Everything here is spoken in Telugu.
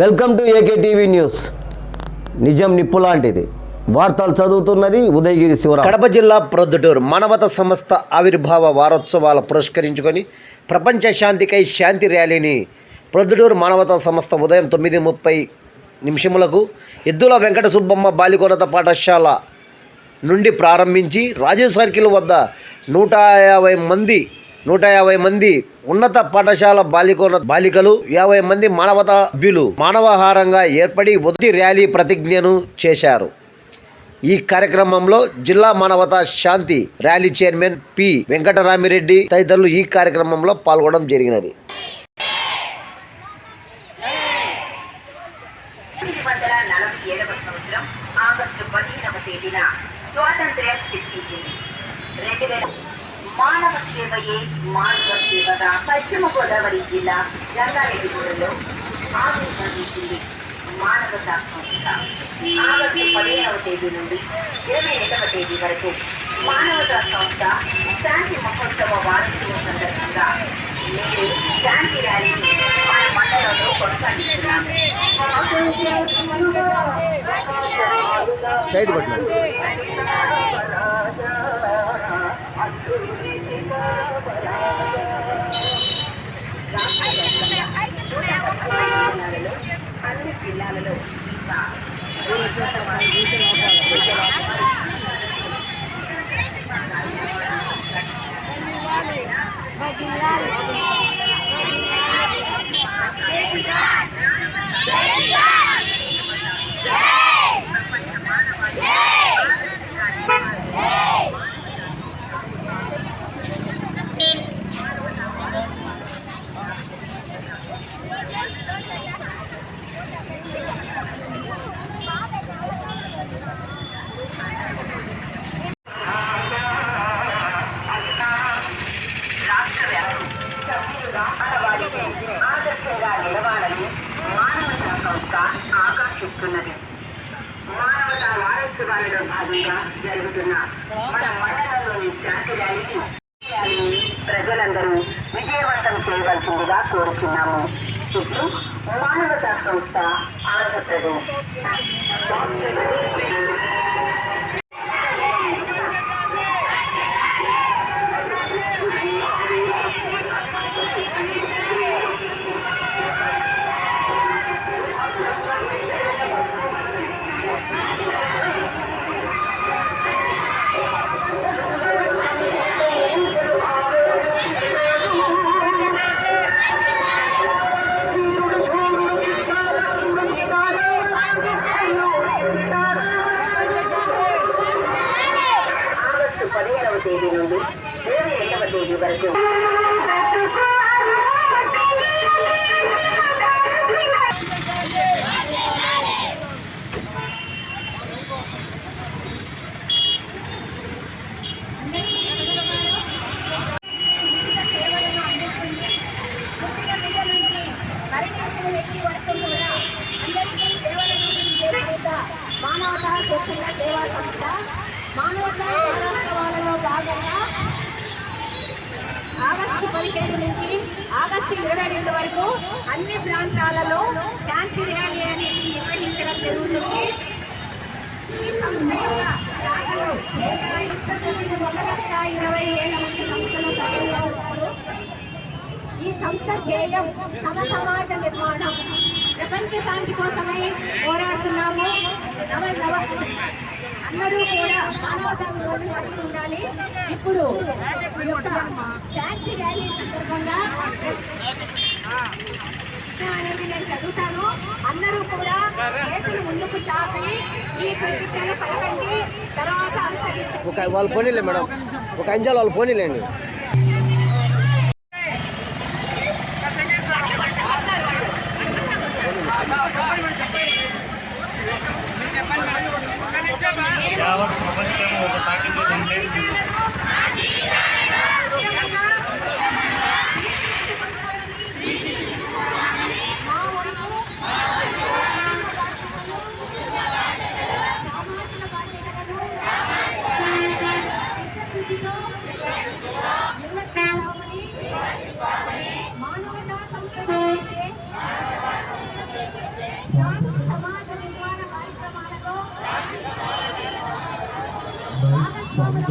Welcome to AK TV news. నిజం నిప్పు లాంటిది. వార్తలు చదువుతున్నది ఉదయగిరి శివరాం కడప జిల్లా ప్రొద్దుటూరు మానవత సంస్థ ఆవిర్భావ వారోత్సవాల పురస్కరించుకొని ప్రపంచ శాంతికై శాంతి ర్యాలీని ప్రొద్దుటూరు మానవతా సంస్థ ఉదయం తొమ్మిది ముప్పై నిమిషములకు ఎద్దుల వెంకట సుబ్బమ్మ బాలికోన్నత పాఠశాల నుండి ప్రారంభించి రాజీవ్ సర్కిల్ వద్ద నూట యాభై మంది నూట యాభై మంది ఉన్నత పాఠశాల బాలికోన బాలికలు యాభై మంది మానవతా సభ్యులు మానవహారంగా ఏర్పడి ఉద్ది ర్యాలీ ప్రతిజ్ఞను చేశారు. ఈ కార్యక్రమంలో జిల్లా మానవతా శాంతి ర్యాలీ చైర్మన్ పి. వెంకటరామిరెడ్డి తదితరులు ఈ కార్యక్రమంలో పాల్గొనడం జరిగినది. స్వాతంత్ర్యం సిద్ధించింది. రెండు వేల మానవ సేవయే మానవ సేవగా పశ్చిమ గోదావరి జిల్లా రంగారెడ్డిగూడలో ఆవిర్భవించింది మానవ సంస్థ ఆగస్టు పదిహేనవ తేదీ నుండి ఇరవై రెండవ తేదీ వరకు మానవతా సంస్థ శాంతి మహోత్సవ వార్షికం సందర్భంగా నేడు శాంతి ర్యాలీని మన మండలంలో కొనసాగిస్తున్నాము సైడ్ జిల్లాలలో వారోత్సవాలలో భాగంగా జరుగుతున్న మన మండలంలోని శాంతి ర్యాలీకి ర్యాలీని ప్రజలందరూ విజయవంతం చేయవలసిందిగా కోరుచున్నాము చుట్టూ మానవతా సంస్థ ఆంధ్రప్రదేశ్ తేదీ నుండి ఇరవై రెండవ తేదీ వరకు మానవత శిక్షణ సేవా సంస్థ మానవతా వారోత్సవాలలో భాగంగా ఆగస్టు పదిహేడు నుంచి ఆగస్టు ఇరవై రెండు వరకు అన్ని ప్రాంతాలలో శాంతి ర్యాలీ అనేది నిర్వహించడం జరుగుతుంది. ఈ సంస్థ ఒక లక్ష ఇరవై ఏడు మంది సంస్థల సభ్యులుగా ఉన్నారు. ఈ సంస్థ ధ్యేయం సమ సమాజ నిర్మాణం. ప్రపంచ శాంతి కోసమై పోరాడుతున్నాము. నవ నవ అందరూ కూడా మానవతాన్ని కలిగి ఉండాలి. ఇప్పుడు ఈ యొక్క శాంతి ర్యాలీ సందర్భంగా అనేది నేను చదువుతాను. అందరూ కూడా చేతులు ముందుకు చాపి ఈ ప్రతిజ్ఞలు పలకండి తర్వాత అనుసరించి ఒక వాళ్ళు పోనీలే మేడం. ఒక అంజాలు వాళ్ళు పోనీలేండి యావత్ ప్రపంచం ఒక తాకిడి ఉంటే మానవతా సంస్థ ఛాన్స్